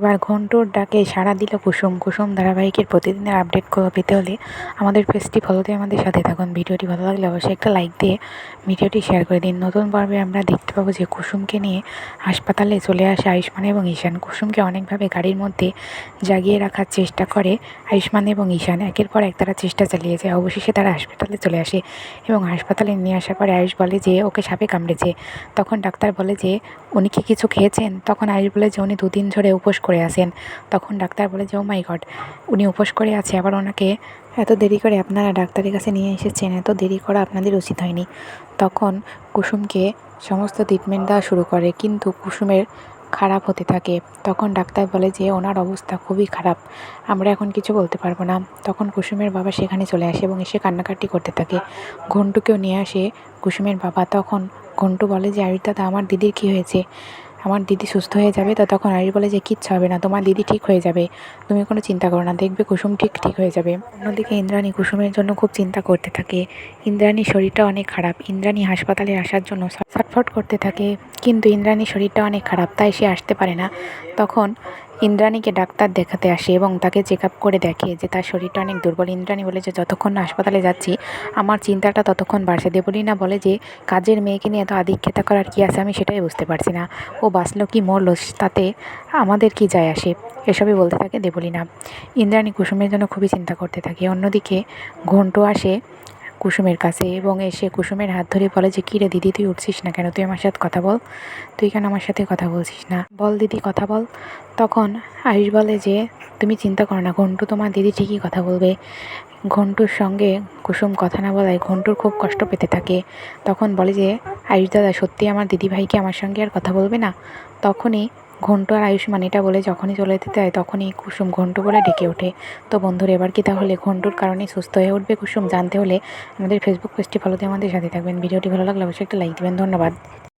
এবার ঘন্টুর ডাকে সাড়া দিল কুসুম। কুসুম ধারাবাহিকের প্রতিদিনের আপডেট পেতে হলে আমাদের পেজটি ফলো দিয়ে আমাদের সাথে থাকুন। ভিডিওটি ভালো লাগলে অবশ্যই একটা লাইক দিয়ে ভিডিওটি শেয়ার করে দিন। নতুন পর্বে আমরা দেখতে পাবো যে কুসুমকে নিয়ে হাসপাতালে চলে আসে আয়ুষ্মান এবং ঈশান। কুসুমকে অনেকভাবে গাড়ির মধ্যে জাগিয়ে রাখার চেষ্টা করে আয়ুষ্মান এবং ঈশান। একের পর এক তারা চেষ্টা চালিয়ে যায়। অবশেষে তারা হাসপাতালে চলে আসে এবং হাসপাতালে নিয়ে আসার পরে আয়ুষ বলে যে, ওকে সাপে কামড়েছে। তখন ডাক্তার বলে যে, উনি কি কিছু খেয়েছেন? তখন আয়ুষ বলে যে, উনি দুদিন ধরে উপোস করে আসেন। তখন ডাক্তার বলে যে ও মাই গড উনি উপোস করে আছে। আবার ওনাকে এত দেরি করে আপনারা ডাক্তারের কাছে নিয়ে এসেছেন, এত দেরি করা আপনাদের উচিত হয়নি। তখন কুসুমকে সমস্ত ট্রিটমেন্ট দেওয়া শুরু করে, কিন্তু কুসুমের খারাপ হতে থাকে। তখন ডাক্তার বলে যে, ওনার অবস্থা খুবই খারাপ, আমরা এখন কিছু বলতে পারব না। তখন কুসুমের বাবা সেখানে চলে আসে এবং এসে কান্নাকাটি করতে থাকে। ঘন্টুকেও নিয়ে আসে কুসুমের বাবা। তখন ঘন্টু বলে যে আয়ুষ দাদা, আমার দিদির কী হয়েছে? আমার দিদি সুস্থ হয়ে যাবে, তো তখন আরির বলে যে, কিচ্ছু হবে না, তোমার দিদি ঠিক হয়ে যাবে। তুমি কোনো চিন্তা করো না, দেখবে কুসুম ঠিক ঠিক হয়ে যাবে। অন্যদিকে ইন্দ্রাণী কুসুমের জন্য খুব চিন্তা করতে থাকে। ইন্দ্রাণীর শরীরটা অনেক খারাপ। ইন্দ্রাণী হাসপাতালে আসার জন্য ছটফট করতে থাকে, কিন্তু ইন্দ্রাণীর শরীরটা অনেক খারাপ, তাই সে আসতে পারে না। তখন ইন্দ্রাণীকে ডাক্তার দেখাতে আসে এবং তাকে চেক আপ করে দেখে যে তার শরীরটা অনেক দুর্বল। ইন্দ্রাণী বলে যে, যতক্ষণ না হাসপাতালে যাচ্ছি, আমার চিন্তাটা ততক্ষণ বাড়ছে। দেবলীনা বলে যে, কাজের মেয়েকে নিয়ে এত আদিক্ষেতা করার কী আছে? আমি সেটাই বুঝতে পারছি না। ও বাঁচলো কি মরলো, তাতে আমাদের কি যায় আসে? এসবই বলতে থাকে দেবলীনা। ইন্দ্রাণী কুসুমের জন্য খুবই চিন্তা করতে থাকে। অন্যদিকে ঘন্টু আসে কুসুমের কাছে এবং এসে কুসুমের হাত ধরে বলে যে, কী রে দিদি, তুই উঠছিস না কেন? তুই আমার সাথে কথা বল। তুই কেন আমার সাথে কথা বলছিস না? বল দিদি, কথা বল। তখন আয়ুষ বলে যে, তুমি চিন্তা করো না, ঘন্টু তোমার দিদি ঠিকই কথা বলবে। ঘন্টুর সঙ্গে কুসুম কথা না বলায় ঘন্টুর খুব কষ্ট পেতে থাকে। তখন বলে যে, আয়ুষ দাদা, সত্যি আমার দিদিভাইকে আমার সঙ্গে আর কথা বলবে না? তখনই ঘন্টু আর আয়ুষ্মান এটা বলে যখনই চলে যেতে হয় তখনই কুসুম ঘন্টু বলে ডেকে ওঠে। তো বন্ধুরা, এবার কি তাহলে? ঘন্টুর কারণে সুস্থ হয়ে উঠবে কুসুম। জানতে হলে আমাদের ফেসবুক পেজটি ফলোতে আমাদের সাথে থাকবেন। ভিডিওটি ভালো লাগলে অবশ্যই একটা লাইক দেবেন। ধন্যবাদ।